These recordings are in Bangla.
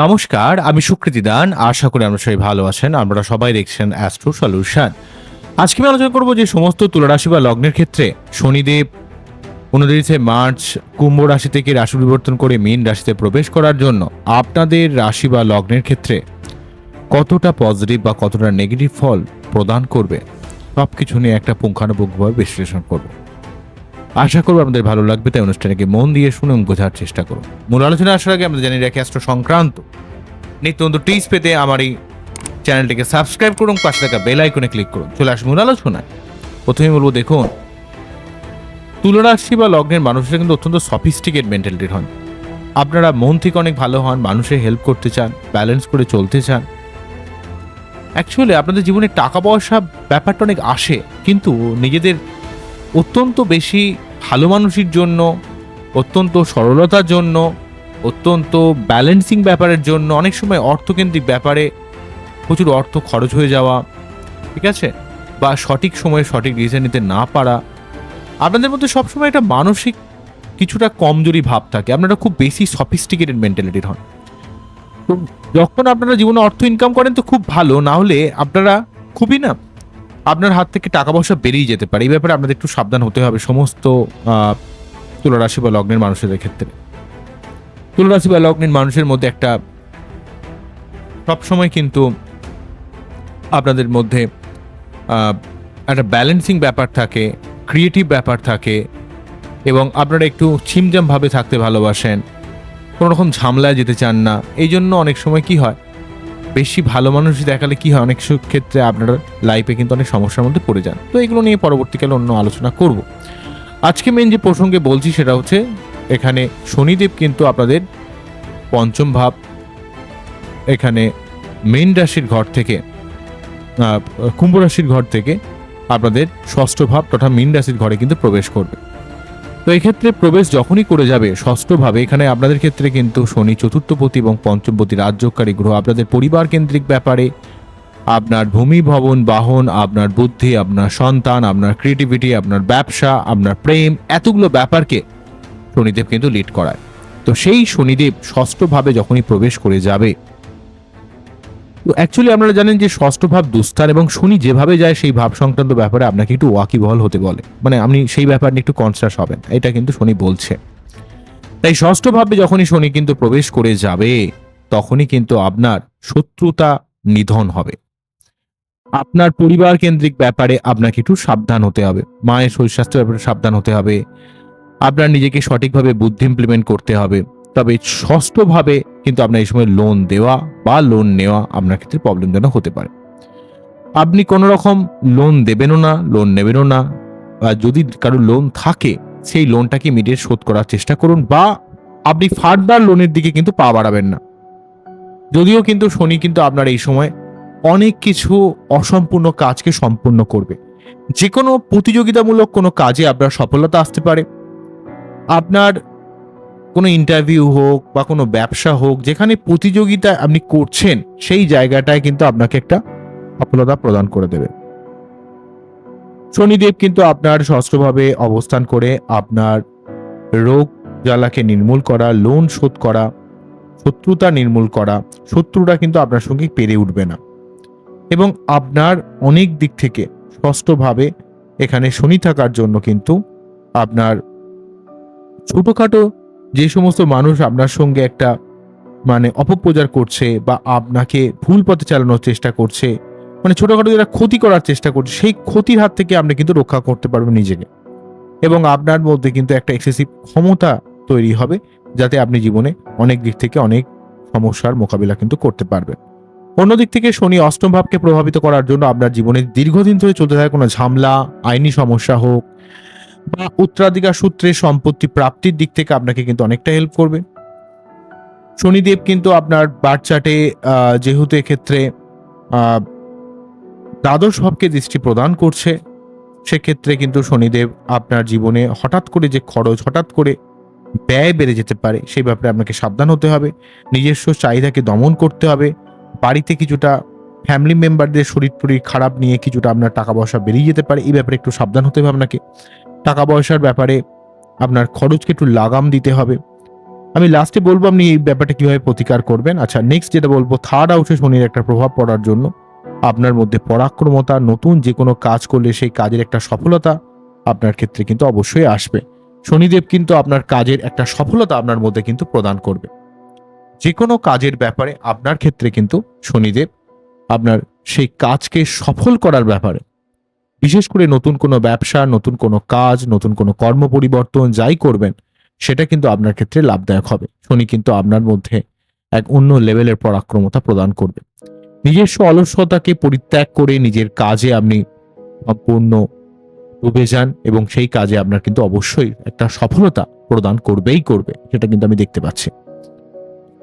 নমস্কার, আমি সুকৃতি দান। আশা করি আমরা সবাই ভালো আছেন। আমরা সবাই দেখছেন অ্যাস্ট্রো সলিউশন আজকে আমি আলোচনা করব যে সমস্ত তুলারাশি বা লগ্নের ক্ষেত্রে শনিদেব উনত্রিশে মার্চ কুম্ভ রাশি থেকে রাশি পরিবর্তন করে মীন রাশিতে প্রবেশ করার জন্য আপনাদের রাশি বা লগ্নের ক্ষেত্রে কতটা পজিটিভ বা কতটা নেগেটিভ ফল প্রদান করবে। সব কিছু নিয়ে একটা পুঙ্খানুপুঙ্খভাবে বিশ্লেষণ করব। আশা করব আপনাদের ভালো লাগবে, তাই অনুষ্ঠানকে মন দিয়ে শুনে বোঝার চেষ্টা করুন মূল আলোচনা আসার আগে আমাদের জানিয়ে রাখি অ্যাস্ট্রো সংক্রান্ত নিত্য নতুন টিপস পেতে আমার এই চ্যানেলটিকে সাবস্ক্রাইব করুন পাশে থাকা বেল আইকনে ক্লিক করুন। চলে আসুন মূল আলোচনায়। প্রথমে বলব, দেখুন তুলরাশি বা লগ্নের মানুষরা কিন্তু অত্যন্ত সফিস্টিকেট মেন্টালিটির হন। আপনারা মন থেকে অনেক ভালো হন, মানুষের হেল্প করতে চান ব্যালেন্স করে চলতে চান। অ্যাকচুয়ালি আপনাদের জীবনে টাকা পয়সা ব্যাপারটা অনেক আসে, কিন্তু নিজেদের অত্যন্ত বেশি ভালো মানুষের জন্য, অত্যন্ত সরলতার জন্য, অত্যন্ত ব্যালেন্সিং ব্যাপারের জন্য, অনেক সময় অর্থকেন্দ্রিক ব্যাপারে প্রচুর অর্থ খরচ হয়ে যাওয়া, ঠিক আছে? বা সঠিক সময়ে সঠিক ডিসিশন নিতে না পারা। আপনাদের মধ্যে সবসময় একটা মানসিক কিছুটা কমজোরি ভাব থাকে। আপনারা খুব বেশি সফিস্টিকেটেড মেন্টালিটির হন। যখন আপনারা জীবনে অর্থ ইনকাম করেন তো খুব ভালো, না হলে আপনারা খুবই না, আপনার হাত থেকে টাকা পয়সা বেরিয়ে যেতে পারে। এই ব্যাপারে আপনাদের একটু সাবধান হতে হবে সমস্ত তুলারাশি বা লগ্নের মানুষের ক্ষেত্রে। তুলারাশি বা লগ্নের মানুষের মধ্যে একটা সবসময় কিন্তু আপনাদের মধ্যে একটা ব্যালেন্সিং ব্যাপার থাকে ক্রিয়েটিভ ব্যাপার থাকে এবং আপনারা একটু ছিমজামভাবে থাকতে ভালোবাসেন। কোনো রকম ঝামেলায় যেতে চান না। এই জন্য অনেক সময় কি হয়, বেশি ভালো মানুষ দেখালে কি হয়, অনেক ক্ষেত্রে আপনার লাইফে কিন্তু অনেক সমস্যার মধ্যে পড়ে যান। তো এগুলো নিয়ে পরবর্তীকালে অন্য আলোচনা করব। আজকে মেন যে প্রসঙ্গে বলছি সেটা হচ্ছে, এখানে শনিদেব কিন্তু আপনাদের পঞ্চম ভাব, এখানে মেন রাশির ঘর থেকে কুম্ভ রাশির ঘর থেকে আপনাদের ষষ্ঠ ভাব তথা মীন রাশির ঘরে কিন্তু প্রবেশ করবে। তো এক্ষেত্রে প্রবেশ যখনই করে যাবে, ষষ্ঠভাবে, এখানে আপনাদের ক্ষেত্রে কিন্তু শনি, চতুর্থপতি এবং পঞ্চমপতি রাজ্যকারী গ্রহ, আপনাদের পরিবার কেন্দ্রিক ব্যাপারে, আপনার ভূমি, ভবন, বাহন, আপনার বুদ্ধি, আপনার সন্তান, আপনার ক্রিয়েটিভিটি আপনার ব্যবসা, আপনার প্রেম, এতগুলো ব্যাপারকে শনিদেব কিন্তু লিড করায়। তো সেই শনিদেব ষষ্ঠভাবে যখনই প্রবেশ করে যাবে তো অ্যাকচুয়ালি আপনারা জানেন যে ষষ্ঠ ভাব দুস্থান এবং শনি যেভাবে যায় সেই ভাব সংক্রান্ত ব্যাপারে আপনাকে একটু ওয়াকিবহল হতে বলে। মানে আপনি সেই ব্যাপার নিয়ে একটু কনসাস হবেন। এটা কিন্তু শনি বলছে। তাই ষষ্ঠ ভাবে যখনই শনি কিন্তু প্রবেশ করে যাবে, তখনই কিন্তু আপনার শত্রুতা নিধন হবে। আপনার পরিবার কেন্দ্রিক ব্যাপারে আপনাকে একটু সাবধান হতে হবে। মায়ের শরীর স্বাস্থ্যের ব্যাপারে সাবধান হতে হবে। আপনার নিজেকে সঠিকভাবে বুদ্ধি ইমপ্লিমেন্ট করতে হবে। তবে ষষ্ঠভাবে কিন্তু আপনার এই সময় লোন দেওয়া বা লোন নেওয়া আপনার ক্ষেত্রে প্রবলেমজনক হতে পারে। আপনি কোনো রকম লোন দেবেনও না লোন নেবেনও না আর যদি কারও লোন থাকে, সেই লোনটাকে ইমিডিয়েট শোধ করার চেষ্টা করুন, বা আপনি ফার্দার লোনের দিকে কিন্তু পা বাড়াবেন না। যদিও কিন্তু শনি কিন্তু আপনার এই সময় অনেক কিছু অসম্পূর্ণ কাজকে সম্পূর্ণ করবে। যে কোনো প্রতিযোগিতামূলক কোনো কাজে আপনার সফলতা আসতে পারে। আপনার কোনো ইন্টারভিউ হোক বা কোনো ব্যবসা হোক, যেখানে প্রতিযোগিতা আপনি করছেন, সেই জায়গাটায় কিন্তু আপনাকে একটা সফলতা প্রদান করে দেবে। শনিদেব কিন্তু আপনার ষষ্ঠভাবে অবস্থান করে আপনার রোগ জ্বালাকে নির্মূল করা, লোন শোধ করা, শত্রুতা নির্মূল করা, শত্রুরা কিন্তু আপনার সঙ্গে পেরে উঠবে না। এবং আপনার অনেক দিক থেকে ষষ্ঠভাবে এখানে শনি থাকার জন্য কিন্তু আপনার ছোটখাটো যে সমস্ত মানুষ আপনার সঙ্গে একটা মানে অপপ্রচার করছে বা আপনাকে ভুল পথে চালানোর চেষ্টা করছে মানে ছোটখাটো যারা ক্ষতি করার চেষ্টা করছে, সেই ক্ষতির হাত থেকে আপনি কিন্তু রক্ষা করতে পারবেন নিজেকে। এবং আপনার মধ্যে কিন্তু একটা এক্সেসিভ ক্ষমতা তৈরি হবে, যাতে আপনি জীবনে অনেক দিক থেকে অনেক সমস্যার মোকাবিলা কিন্তু করতে পারবেন। অন্যদিক থেকে শনি অষ্টম ভাবকে প্রভাবিত করার জন্য আপনার জীবনে দীর্ঘদিন ধরে চলতে থাকে কোনো ঝামেলা, আইনি সমস্যা হোক বা উত্তরাধিকার সূত্রে সম্পত্তি প্রাপ্তির দিক থেকে আপনাকে কিন্তু অনেকটা হেল্প করবে। শনিদেব কিন্তু আপনার বার্থ চার্টে যেহেতু এক্ষেত্রে দ্বাদশ ভাবকে দৃষ্টি প্রদান করছে, সেক্ষেত্রে কিন্তু শনিদেব আপনার জীবনে হঠাৎ করে যে খরচ, হঠাৎ করে ব্যয় বেড়ে যেতে পারে, সেই ব্যাপারে আপনাকে সাবধান হতে হবে। নিজস্ব চাহিদাকে দমন করতে হবে। বাড়িতে কিছুটা ফ্যামিলি মেম্বারদের শরীর টরীর খারাপ নিয়ে কিছুটা আপনার টাকা পয়সা বেরিয়ে যেতে পারে, এই ব্যাপারে একটু সাবধান হতে হবে আপনাকে। টাকা পয়সার ব্যাপারে আপনার খরচকে একটু লাগাম দিতে হবে। আমি লাস্টে বলব, আপনি এই ব্যাপারটা কীভাবে প্রতিকার করবেন? আচ্ছা নেক্সট যেটা বলব থার্ড হাউসে শনির একটা প্রভাব পড়ার জন্য আপনার মধ্যে পরাক্রমতা, নতুন যে কোনো কাজ করলে সেই কাজের একটা সফলতা আপনার ক্ষেত্রে কিন্তু অবশ্যই আসবে। শনিদেব কিন্তু আপনার কাজের একটা সফলতা আপনার মধ্যে কিন্তু প্রদান করবে। যে কোনো কাজের ব্যাপারে আপনার ক্ষেত্রে কিন্তু শনিদেব আপনার সেই কাজকে সফল করার ব্যাপারে বিশেষ করে নতুন কোনো ব্যবসা, নতুন কোনো কাজ, নতুন কোনো কর্ম পরিবর্তন যাই করবেন, সেটা কিন্তু আপনার ক্ষেত্রে লাভদায়ক হবে। শনি কিন্তু আপনার মধ্যে এক অন্য লেভেলের পরাক্রমতা প্রদান করবে। নিজস্ব অলস্যতাকে পরিত্যাগ করে নিজের কাজে আপনি সম্পূর্ণ ডুবে যান এবং সেই কাজে আপনার কিন্তু অবশ্যই একটা সফলতা প্রদান করবেই করবে, সেটা কিন্তু আমি দেখতে পাচ্ছি।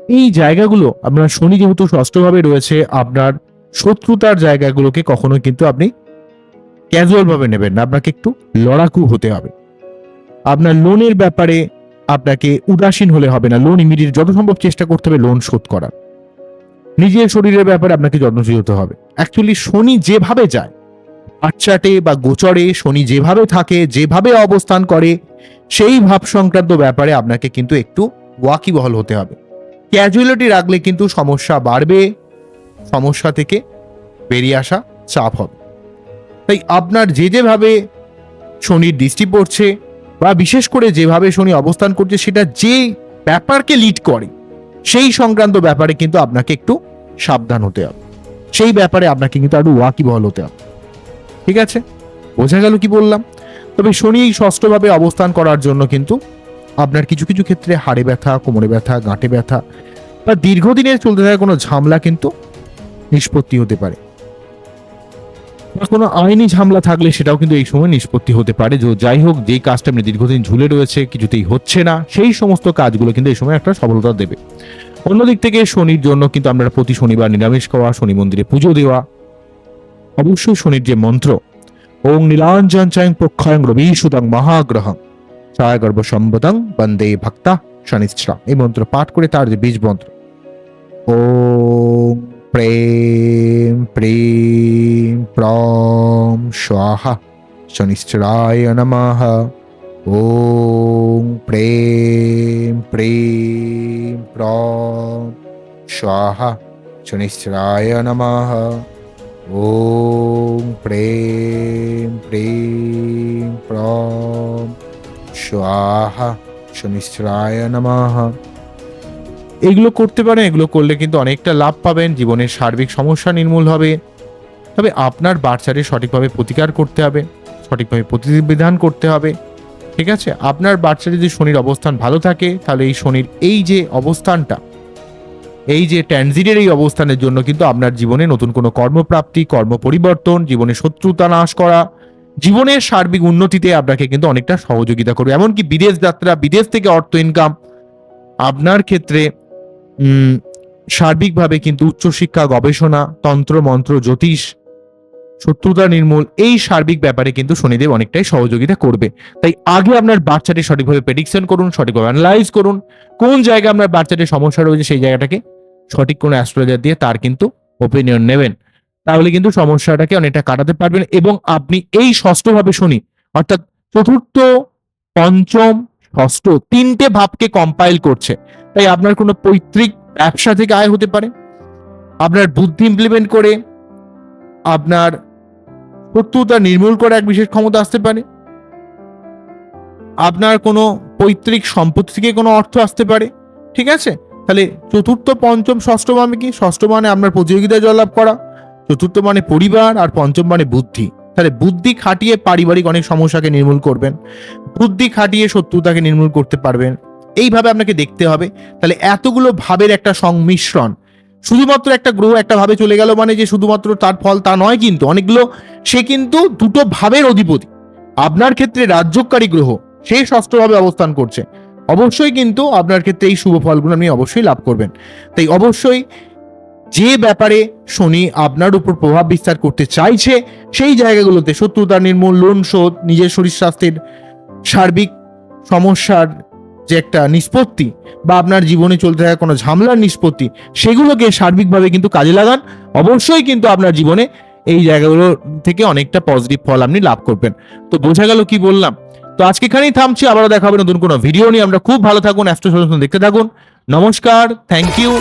এই জায়গাগুলো, আপনার শনি যেহেতু ষষ্ঠভাবে রয়েছে, আপনার শত্রুতার জায়গাগুলোকে কখনো কিন্তু আপনি ক্যাজুয়াল ভাবে নেবেন না, আপনাকে একটু লড়াকু হতে হবে। আপনার লোনের ব্যাপারে আপনাকে উদাসীন হলে হবে না। লোন ইমিডিয়েট যত সম্ভব চেষ্টা করতে হবে লোন শোধ করার। নিজের শরীরের ব্যাপারে আপনাকে যত্নশীল হতে হবে। অ্যাকচুয়ালি শনি যেভাবে যায়, বাচ্চাটে বা গোচরে শনি যেভাবে থাকে, যেভাবে অবস্থান করে, সেই ভাব সংক্রান্ত ব্যাপারে আপনাকে কিন্তু একটু ওয়াকিবহল হতে হবে। ক্যাজুয়ালিটি রাখলে কিন্তু সমস্যা বাড়বে, সমস্যা থেকে বেরিয়ে আসা চাপ হবে। তাই আপনার যে যেভাবে শনির দৃষ্টি পড়ছে বা বিশেষ করে যেভাবে শনি অবস্থান করছে, সেটা যে ব্যাপারকে লিড করে, সেই সংক্রান্ত ব্যাপারে কিন্তু আপনাকে একটু সাবধান হতে হবে। সেই ব্যাপারে আপনাকে কিন্তু আরও ওয়াকিবহল হতে হবে। ঠিক আছে? বোঝা গেল কি বললাম? তবে শনি ষষ্ঠভাবে অবস্থান করার জন্য কিন্তু আপনার কিছু কিছু ক্ষেত্রে হাড়ে ব্যথা, কোমরে ব্যথা, গাঁটে ব্যথা বা দীর্ঘদিনের চলতে থাকা কোনো ঝামলা কিন্তু নিষ্পত্তি হতে পারে। কোনো আইনি ঝামলা থাকলে সেটাও কিন্তু এই সময় নিষ্পত্তি হতে পারে। যে, যাই হোক যেই কাজটা আপনি দীর্ঘদিন ঝুলে রয়েছে, কিছুতেই হচ্ছে না, সেই সমস্ত কাজগুলো কিন্তু এই সময় একটা সফলতা দেবে। অন্যদিক থেকে শনির জন্য কিন্তু আমরা প্রতি শনিবার নিরামিষ খাওয়া, শনি মন্দিরে পুজো দেওয়া, অবশ্যই শনির যে মন্ত্র, ওং নীলাঞ্জন চায়ং প্রক্ষয়ং রবি সুদং মহাগ্রহং ছায়া গর্ভ সম্বদং বন্দে ভক্তা শনিশ্রা এই মন্ত্র পাঠ করে তার যে বীজ মন্ত্র, ও প্রেম প্রেম। স্বাহা শনিশ্চরায় নমঃ ওম প্রেম প্রেম প্রম স্বাহা শনিশ্চরায় নমঃ ওম প্রেম প্রেম প্রম স্বাহা শনিশ্চরায় নমঃ এগুলো করতে পারেন, এগুলো করলে কিন্তু অনেকটা লাভ পাবেন। জীবনের সার্বিক সমস্যা নির্মূল হবে। তবে আপনার বাচ্চারে সঠিকভাবে প্রতিকার করতে হবে, সঠিকভাবে প্রতিবিধান করতে হবে। ঠিক আছে? আপনার বাচ্চা যদি শনির অবস্থান ভালো থাকে, তাহলে এই শনির এই যে অবস্থানটা, এই যে ট্যানজিটের এই অবস্থানের জন্য কিন্তু আপনার জীবনে নতুন কোনো কর্মপ্রাপ্তি কর্ম পরিবর্তন জীবনে শত্রুতা নাশ করা, জীবনের সার্বিক উন্নতিতে আপনাকে কিন্তু অনেকটা সহযোগিতা করবে। এমনকি বিদেশ যাত্রা, বিদেশ থেকে অর্থ ইনকাম আপনার ক্ষেত্রে সার্বিকভাবে কিন্তু উচ্চশিক্ষা, গবেষণা, তন্ত্র, মন্ত্র, জ্যোতিষ শত্রুতা নির্মূল এই সার্বিক ব্যাপারে কিন্তু শনিদেব অনেকটাই সহযোগিতা করবে। তাই আগে আপনার বাচ্চাটি সঠিকভাবে প্রেডিকশন করুন, সঠিকভাবে অ্যানালাইজ করুন, কোন জায়গায় আপনার বাচ্চাটির সমস্যা রয়েছে সেই জায়গাটাকে সঠিক কোনো অ্যাস্ট্রোলজার দিয়ে তার কিন্তু ওপিনিয়ন নেবেন। তাহলে কিন্তু সমস্যাটাকে অনেকটা কাটাতে পারবেন এবং আপনি এই ষষ্ঠভাবে শনি, অর্থাৎ চতুর্থ, পঞ্চম, ষষ্ঠ তিনটে ভাবকে কম্পাইল করছে। তাই আপনার কোনো পৈতৃক ব্যবসা থেকে আয় হতে পারে। আপনার বুদ্ধি ইমপ্লিমেন্ট করে আপনার শত্রুতা নির্মূল করা এক বিশেষ ক্ষমতা আসতে পারে? আপনার কোনো পৈতৃক সম্পত্তি থেকে কোনো অর্থ আসতে পারে? ঠিক আছে? তাহলে চতুর্থ, পঞ্চম, ষষ্ঠ মানে কি? ষষ্ঠ মানে আপনার প্রতিযোগিতায় জয়লাভ করা। চতুর্থ মানে পরিবার আর পঞ্চম মানে বুদ্ধি। তাহলে বুদ্ধি খাটিয়ে পারিবারিক অনেক সমস্যাকে নির্মূল করবেন। বুদ্ধি খাটিয়ে শত্রুতাকে নির্মূল করতে পারবেন। এইভাবে আপনাকে দেখতে হবে। তাহলে এতগুলো ভাবের একটা সংমিশ্রণ শুধুমাত্র একটা গ্রহ একটা ভাবে চলে গেল মানে যে শুধুমাত্র তার ফল তা নয় কিন্তু অনেকগুলো, সে কিন্তু দুটো ভাবের অধিপতি। আপনার ক্ষেত্রে রাজ্যকারী গ্রহ, সে ষষ্ঠভাবে অবস্থান করছে। অবশ্যই কিন্তু আপনার ক্ষেত্রে এই শুভ ফলগুলো আপনি অবশ্যই লাভ করবেন। তাই অবশ্যই যে ব্যাপারে শনি আপনার উপর প্রভাব বিস্তার করতে চাইছে, সেই জায়গাগুলোতে শত্রুতা, নির্মূল, লোন শোধ, নিজের শরীর স্বাস্থ্যের সার্বিক সমস্যার যে একটা নিষ্পত্তি বা আপনার জীবনে চলতে থাকা কোনো ঝামেলার নিষ্পত্তি, সেগুলোকে সার্বিকভাবে কিন্তু কাজে লাগান। অবশ্যই কিন্তু আপনার জীবনে এই জায়গাগুলো থেকে অনেকটা পজিটিভ ফল আপনি লাভ করবেন। তো বোঝা গেল কি বললাম? তো আজকে এখানেই থামছি, আবারও দেখা হবে নতুন কোনো ভিডিও নিয়ে। আমরা খুব ভালো থাকুন অ্যাস্ট্রো দেখতে থাকুন। নমস্কার থ্যাংক ইউ